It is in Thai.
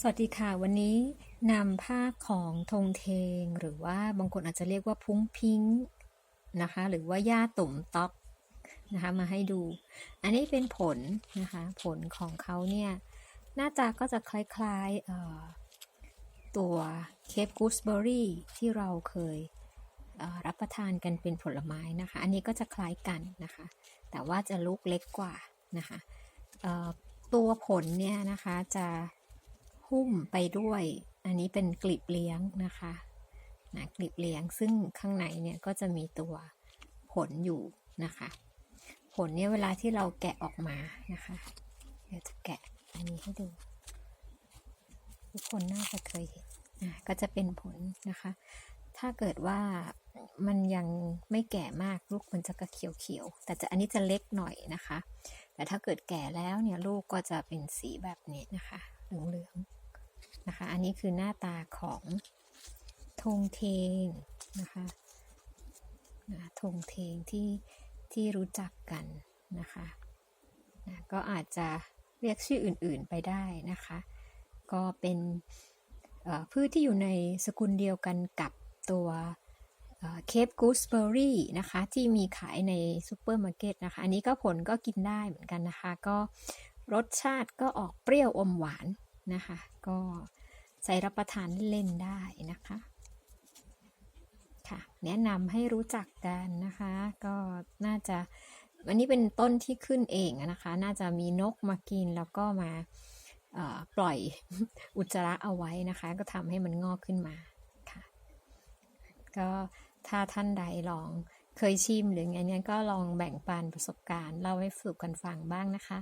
สวัสดีค่ะ วันนี้นำภาพของธงเทง หรือว่าบางคนอาจจะเรียกว่าพุ้งพิงนะคะ หรือว่าหญ้าตุ่มต๊อกนะคะ มาให้ดู อันนี้เป็นผลนะคะ ผลของเขาเนี่ยหน้าตาก็จะคล้ายๆตัวเคปกูสเบอรี่ที่เราเคยเรับประทานกันเป็นผลไม้นะคะ อันนี้ก็จะคล้ายกันนะคะ แต่ว่าจะลูกเล็กกว่านะคะตัวผลเนี่ยนะคะจะ หุ้มไปด้วย อันนี้เป็นกลีบเลี้ยงนะคะนะกลีบเลี้ยงซึ่งข้างในเนี่ยก็จะมีตัวผลอยู่นะคะ ผลเนี่ยเวลาที่เราแกะออกมานะคะ เดี๋ยวจะแกะอันนี้ให้ดู ทุกคนน่าจะเคยเห็นอะก็จะเป็นผลนะคะ ถ้าเกิดว่ามันยังไม่แก่มากลูกมันจะกระเขียวๆแต่จะอันนี้จะเล็กหน่อยนะคะ แต่ถ้าเกิดแก่แล้วเนี่ยลูกก็จะเป็นสีแบบนี้นะคะเหลืองๆ นะคะ อันนี้คือหน้าตาของธงเทงนะคะนะธงเทงที่ที่รู้จักกันนะคะนะก็อาจจะเรียกชื่ออื่นๆไปได้นะคะ ก็เป็นพืชที่อยู่ในสกุลเดียวกันกับตัวเคปกูสเบอรี่นะคะที่มีขายในซูเปอร์มาร์เก็ตนะคะ อันนี้ก็ผลก็กินได้เหมือนกันนะคะ ก็รสชาติก็ออกเปรี้ยวอมหวาน นะคะ ก็ใส่รับประทานเล่นได้นะคะค่ะแนะนำให้รู้จักกันนะคะ ก็น่าจะอันนี้เป็นต้นที่ขึ้นเองนะคะ น่าจะมีนกมากินแล้วก็มาปล่อยอุจจาระเอาไว้นะคะ ก็ทำให้มันงอกขึ้นมาค่ะ ก็ถ้าท่านใดลองเคยชิมหรือไงเนี่ยก็ลองแบ่งปันประสบการณ์เล่าให้สู่กันฟังบ้างนะคะ